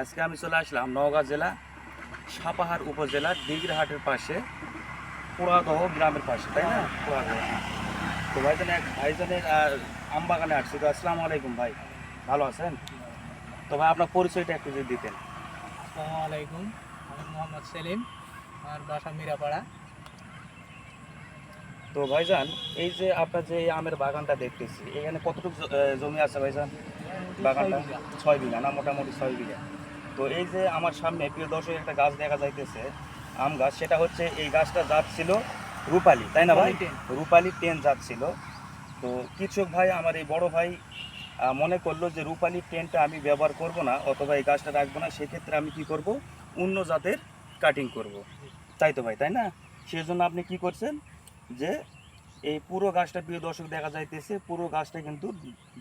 আজকে আমি চলে আসলাম নওগাঁ জেলা সাপাহার উপজেলার দিগিরহাটের পাশে পুরাদহ গ্রামের পাশে তাই না? পুরাদহ তো ভাইজান এক ভাইজানের আম বাগানে আসছি। তো আসসালামু আলাইকুম ভাই। ভালো আছেন? তো ভাই আপনার পরিচয়টা একটু যদি দিতেন। আসসালামু আলাইকুম। আমি মোহাম্মদ সেলিম। আমার বাসা মিরাপাড়া। তো ভাইজান এই যে আপনার যে আমের বাগানটা দেখতেছি এখানে কতটুকু জমি আছে ভাইজান? বাগানটা? ছয় বিঘা না মোটামুটি ছয় বিঘা। তো এই যে আমার সামনে প্রিয় দর্শক একটা গাছ দেখা যাইতেছে। আম গাছ সেটা হচ্ছে এই গাছটা জাত ছিল রূপালি তাই না ভাই? রূপালী টেন। জাত ছিল তো কৃষক ভাই আমার এই বড় ভাই মনে করল যে রূপালি টেনটা আমি ব্যবহার করব না অথবা এই গাছটা রাখব না সেক্ষেত্রে আমি কি করব? অন্য জাতের কাটিং করব। তাই তো ভাই তাই না? সেই জন্য আপনি কি করছেন যে এই পুরো গাছটা প্রিয় দর্শক দেখা যাইতেছে পুরো গাছটা কিন্তু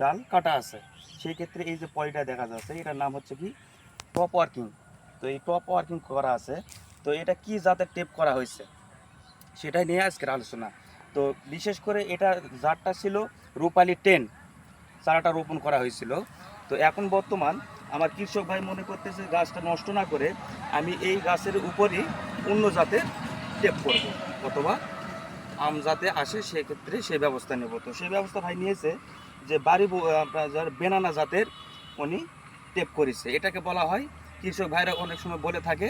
ডাল কাটা আছে। সেই ক্ষেত্রে এই যে পয়টা দেখা যাচ্ছে এটার নাম হচ্ছে কি? টপ ওয়ার্কিং তো এই টপ ওয়ার্কিং করা আছে। তো এটা কি জাতের টেপ করা হয়েছে? সেটাই নিয়ে আজকের আলোচনা। তো বিশেষ করে এটা জাতটা ছিল রূপালি টেন চারাটা রোপণ করা হয়েছিল। তো এখন বর্তমান আমার কৃষক ভাই মনে করতেছে গাছটা নষ্ট না করে আমি এই গাছের উপরই অন্য জাতের টেপ করব। অথবা আম যাতে আসে সেক্ষেত্রে সেই ব্যবস্থা নেব। তো সেই ব্যবস্থা ভাই নিয়েছে যে বাড়ি আপনার বেনানা জাতের উনি টেপ করেছে। এটাকে বলা হয় কৃষক ভাইরা অনেক সময় বলে থাকে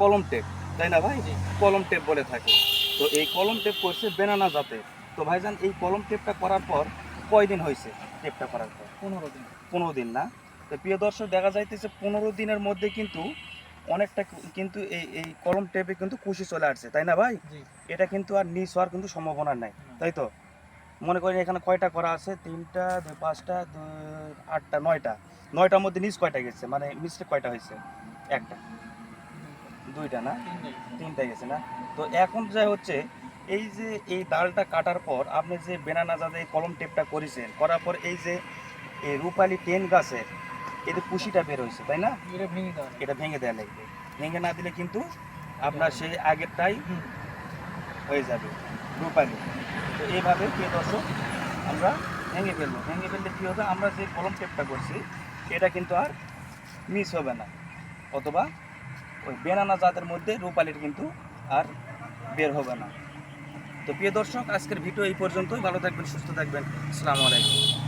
কলম টেপ তাই না ভাই? কলম টেপ বলে থাকে। তো এই কলম টেপ করছে বেনানা জাতের। তো ভাইজান এই কলম টেপটা করার পর কয়দিন হয়েছে টেপটা করার পর? পনেরো দিন। পনেরো দিন না? তো প্রিয় দর্শক দেখা যাইতেছে পনেরো দিনের মধ্যে কিন্তু অনেকটা কিন্তু এই এই কলম টেপে কিন্তু কুশি চলে আসছে তাই না ভাই? এটা কিন্তু আর নিচ হওয়ার কিন্তু সম্ভাবনা নাই তাই তো? মনে করেন এখানে কয়টা করা আছে? তিনটা দুই পাঁচটা দুই আটটা নয়টা। নয়টার মধ্যে নিচ কয়টা গেছে? মানে মিস্টেক কয়টা হয়েছে? একটা। দুইটা না। তিনটা গেছে না? তো এখন যা হচ্ছে এই যে এই ডালটা কাটার পর আপনি যে বেনানা যাতে কলম টেপটা করেছেন করার পর এই যে এই রূপালি টেন গাছের এতে কুশিটা বের হয়েছে তাই না? এটা ভেঙে দেওয়া এটা ভেঙে দেওয়া লাগবে ভেঙে না দিলে কিন্তু আপনার সেই আগেরটাই। হয়ে যাবে রূপালি। তো এইভাবে প্রিয় দর্শক, আমরা ভেঙে ফেলব। ভেঙে ফেললে কী হবে? আমরা যে কলম টেপটা করছি এটা কিন্তু আর মিস হবে না। অথবা ওই বেনানা জাতের মধ্যে রূপালির কিন্তু আর বের হবে না। তো প্রিয় দর্শক, আজকের ভিডিও এই পর্যন্তই। ভালো থাকবেন, সুস্থ থাকবেন। আসসালামু আলাইকুম।